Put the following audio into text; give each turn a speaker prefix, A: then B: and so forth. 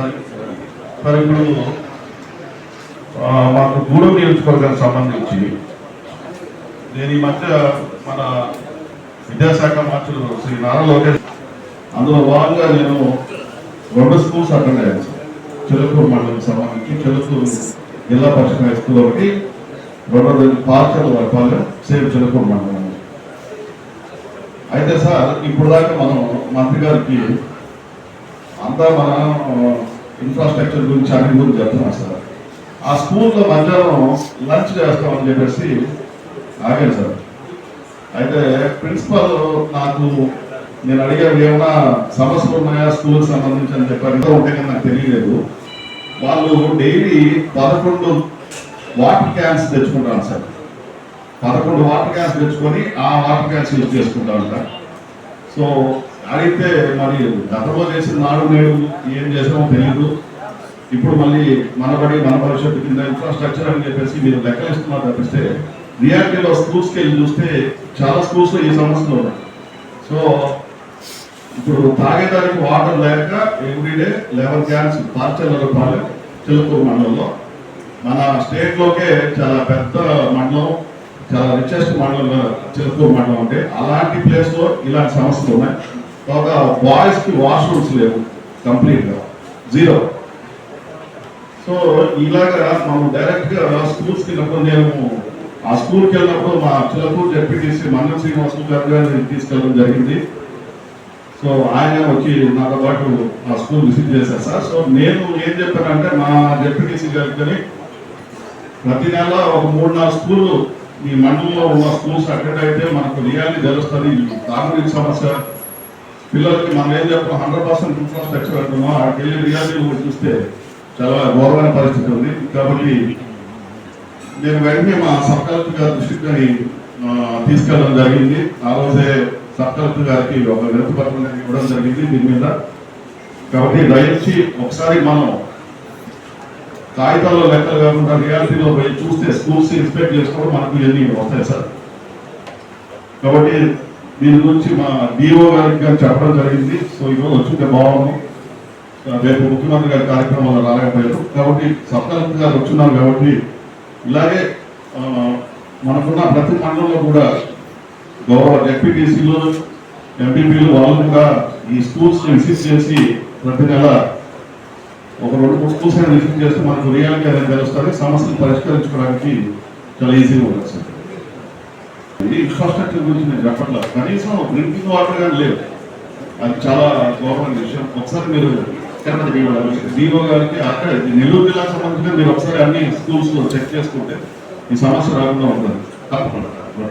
A: Sir sir ఇప్పుడు మాకు గూడెం నియోజకవర్గానికి సంబంధించి నేను ఈ మధ్య మన విద్యాశాఖ మంత్రులు శ్రీ నారా లోకేష్ అందులో భాగంగా నేను రెండు స్కూల్స్ అటెండ్ అయ్యాను సార్ చెలుకూరు మండలం సంబంధించి చెలుకూరు జిల్లా పరిషత్ హై స్కూల్ ఒకటి రెండోది పార్చల్ వర్పాలెం సేమ్ చెలుకూరు మండలం. అయితే సార్ ఇప్పుడు దాకా మనం మంత్రి గారికి అంతా మన ఇన్ఫ్రాస్ట్రక్చర్ గురించి అన్ని గురించి చెప్తున్నాం సార్. ఆ స్కూల్లో మధ్యాహ్నం లంచ్ చేస్తామని చెప్పేసి ఆగాను సార్. అయితే ప్రిన్సిపల్ నాకు నేను అడిగాను ఏమైనా సమస్యలు ఉన్నాయా? స్కూల్కి సంబంధించి అని చెప్పారు. ఇంకా ఉంటే నాకు తెలియలేదు. వాళ్ళు డైలీ పదకొండు వాటర్ క్యాన్స్ తెచ్చుకుంటాను సార్. పదకొండు వాటర్ క్యాన్స్ తెచ్చుకొని ఆ వాటర్ క్యాన్స్ యూజ్ చేసుకుంటాను సార్. సో అడిగితే మరి గతంలో చేసిన నాడు నేడు ఏం చేసామో తెలియదు ఇప్పుడు మళ్ళీ మనబడి మన భవిష్యత్తు కింద ఇన్ఫ్రాస్ట్రక్చర్ అని చెప్పేసి మీరు లెక్కలేస్తున్నారు తప్పిస్తే రియాలిటీలో స్కూల్స్కి వెళ్ళి చూస్తే చాలా స్కూల్స్లో ఈ సమస్యలు ఉన్నాయి. సో ఇప్పుడు తాగేదానికి వాటర్ లేక ఎవ్రీడే లెవెన్ క్యాన్స్ పార్చల్ రూపాయలు చిలుకూరు మండలంలో. మన స్టేట్లోకే చాలా పెద్ద మండలం చాలా రిచెస్ట్ మండలం చిలుకూరు మండలం అంటే అలాంటి ప్లేస్లో ఇలాంటి సమస్యలు ఉన్నాయి. ఒక బాయ్స్కి వాష్రూమ్స్ లేవు కంప్లీట్గా జీరో సో ఇలాగా మనం డైరెక్ట్గా స్కూల్స్కి వెళ్ళినప్పుడు నేను ఆ స్కూల్కి వెళ్ళినప్పుడు మా చిలకూరు జడ్పీటీసీ మన్నం శ్రీనివాసు గారు గారిని తీసుకెళ్ళడం జరిగింది. సో ఆయన వచ్చి నాతో పాటు ఆ స్కూల్ విజిట్ చేశారు సార్. సో నేను ఏం చెప్పానంటే మా జడ్పీటీసీ గారికి ప్రతి నెల ఒక మూడు నాలుగు స్కూల్ ఈ మండలంలో ఉన్న స్కూల్స్ అటెండ్ అయితే మనకు రియాలిటీ తెలుస్తుంది. దాని తాగునీటి సమస్య పిల్లలకి మనం ఏం చెప్పాం హండ్రెడ్ పర్సెంట్ ఇన్ఫ్రాస్ట్రక్చర్ అంటున్నాం అక్కడికి వెళ్ళి రియాలిటీ కూడా చూస్తే చాలా ఘోరమైన పరిస్థితి ఉంది. కాబట్టి నేను వెంటనే మా సబ్ కలెక్టర్ గారి దృష్టికి తీసుకెళ్ళడం జరిగింది. ఆ రోజే సబ్ కలెక్టర్ గారికి ఒక వినతి ఇవ్వడం జరిగింది దీని మీద. కాబట్టి దయచేసి ఒకసారి మనం కాగితాల్లో లెక్కలు కాకుండా రియాలిటీలో పోయి చూస్తే స్కూల్స్ ఇన్స్పెక్ట్ చేసుకోవడం మనకు ఇవన్నీ వస్తాయి సార్. కాబట్టి దీని గురించి మా డిఓ గారికి కానీ చెప్పడం జరిగింది. సో ఈరోజు వచ్చింటే బాగుంది. రేపు ముఖ్యమంత్రి గారి కార్యక్రమంలో రాలేకపోయారు. కాబట్టి సబ్ కలెక్టర్ గారు వచ్చున్నారు కాబట్టి ఇలాగే మనకున్న ప్రతి మండలంలో కూడా గౌరవ డెప్యూటీసీలు ఎంపీపీలు వాళ్ళు కూడా ఈ స్కూల్స్ని విజిట్ చేసి ప్రతి నెల ఒక రెండు మూడు స్కూల్స్ అయినా విజిట్ చేస్తే మనకు రియాలిటీ అనేది తెలుస్తుంది. సమస్యలు పరిష్కరించుకోవడానికి చాలా ఈజీగా ఉంటుంది. సార్ ఇన్ఫ్రాస్ట్రక్చర్ గురించి నేను చెప్పట్లేదు. కనీసం డ్రింకింగ్ వాటర్ కానీ లేవు. అది చాలా గౌరవమైన విషయం. ఒకసారి మీరు డిఓ గారికి అక్కడ నెల్లూరు జిల్లాకు సంబంధించిన మీరు ఒకసారి అన్ని స్కూల్స్ చెక్ చేసుకుంటే ఈ సమస్య రాకుండా ఉంటుంది. తప్పకుండా.